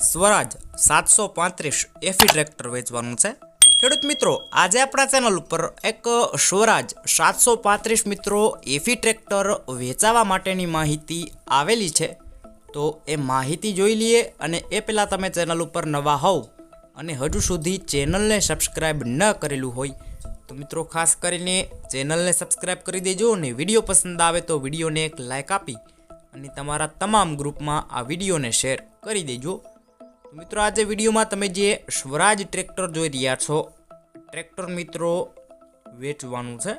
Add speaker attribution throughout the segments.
Speaker 1: સ્વરાજ સાતસો પાંત્રીસ એફી ટ્રેક્ટર વેચવાનું છે. ખેડૂત મિત્રો, આજે આપણા ચેનલ ઉપર એક સ્વરાજ સાતસો પાંત્રીસ મિત્રો એફી ટ્રેક્ટર વેચાવા માટેની માહિતી આવેલી છે. તો એ માહિતી જોઈ લઈએ અને એ પહેલાં તમે ચેનલ ઉપર નવા હોવ અને હજુ સુધી ચેનલને સબસ્ક્રાઈબ ન કરેલું હોય, તો મિત્રો ખાસ કરીને ચેનલને સબસ્ક્રાઈબ કરી દેજો અને વીડિયો પસંદ આવે તો વિડીયોને એક લાઇક આપી અને તમારા તમામ ગ્રુપમાં આ વિડીયોને શેર કરી દેજો. મિત્રો, આજે વિડીયોમાં તમે જે સ્વરાજ ટ્રેક્ટર જોઈ રહ્યા છો, ટ્રેક્ટર મિત્રો વેચવાનું છે.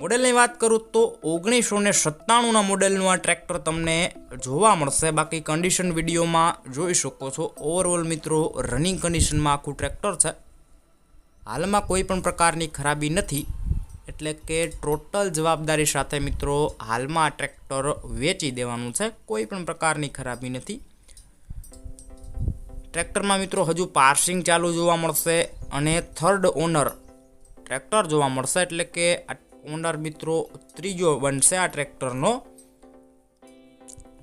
Speaker 1: મોડેલની વાત કરું તો ઓગણીસો ને સત્તાણુંના મોડેલનું આ ટ્રેક્ટર તમને જોવા મળશે. બાકી કન્ડિશન વિડીયોમાં જોઈ શકો છો. ઓવરઓલ મિત્રો રનિંગ કન્ડિશનમાં આખું ટ્રેક્ટર છે. હાલમાં કોઈ પણ પ્રકારની ખરાબી નથી. એટલે કે ટોટલ જવાબદારી સાથે મિત્રો, હાલમાં આ ટ્રેક્ટર વેચી દેવાનું છે. કોઈ પણ પ્રકારની ખરાબી નથી. ટ્રેક્ટરમાં મિત્રો હજુ પાર્સિંગ ચાલુ જોવા મળશે અને થર્ડ ઓનર ટ્રેક્ટર જોવા મળશે એટલે કે આ ઓનર મિત્રો ત્રીજો બનશે આ ટ્રેક્ટરનો.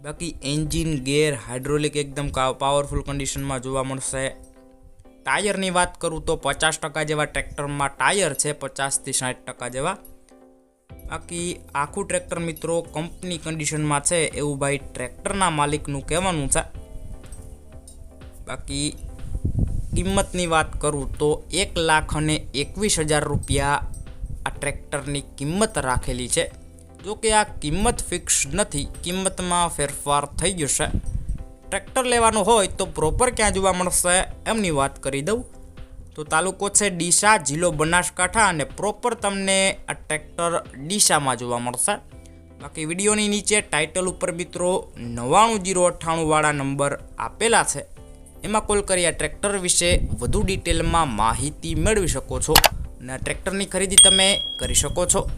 Speaker 1: બાકી એન્જિન, ગેર, હાઇડ્રોલિક એકદમ પાવરફુલ કન્ડિશનમાં જોવા મળશે. ટાયરની વાત કરું તો પચાસ ટકા જેવા ટ્રેક્ટરમાં ટાયર છે, પચાસથી સાઠ ટકા જેવા. બાકી આખું ટ્રેક્ટર મિત્રો કંપની કન્ડિશનમાં છે, એવું ભાઈ ટ્રેક્ટરના માલિકનું કહેવાનું છે. બાકી કિંમતની વાત કરું તો એક લાખ અને એકવીસ હજાર રૂપિયા આ ટ્રેક્ટરની કિંમત રાખેલી છે. જો કે આ કિંમત ફિક્સ નથી, કિંમતમાં ફેરફાર થઈ જશે ટ્રેક્ટર લેવાનું હોય તો પ્રોપર ક્યાં જોવા મળશે એમની વાત કરી દઉં. તો તાલુકો છે ડીસા, જિલ્લો બનાસકાંઠા અને પ્રોપર તમને આ ટ્રેક્ટર ડીસામાં જોવા મળશે. બાકી વિડીયોની નીચે ટાઇટલ ઉપર મિત્રો નવ્વાણું જીરો અઠ્ઠાણુંવાળા નંબર આપેલા છે. એમાં કોલ કરી આ ટ્રેક્ટર વિશે વધુ ડિટેલમાં માહિતી મેળવી શકો છો. અને આ ટ્રેક્ટરની ખરીદી તમે કરી શકો છો.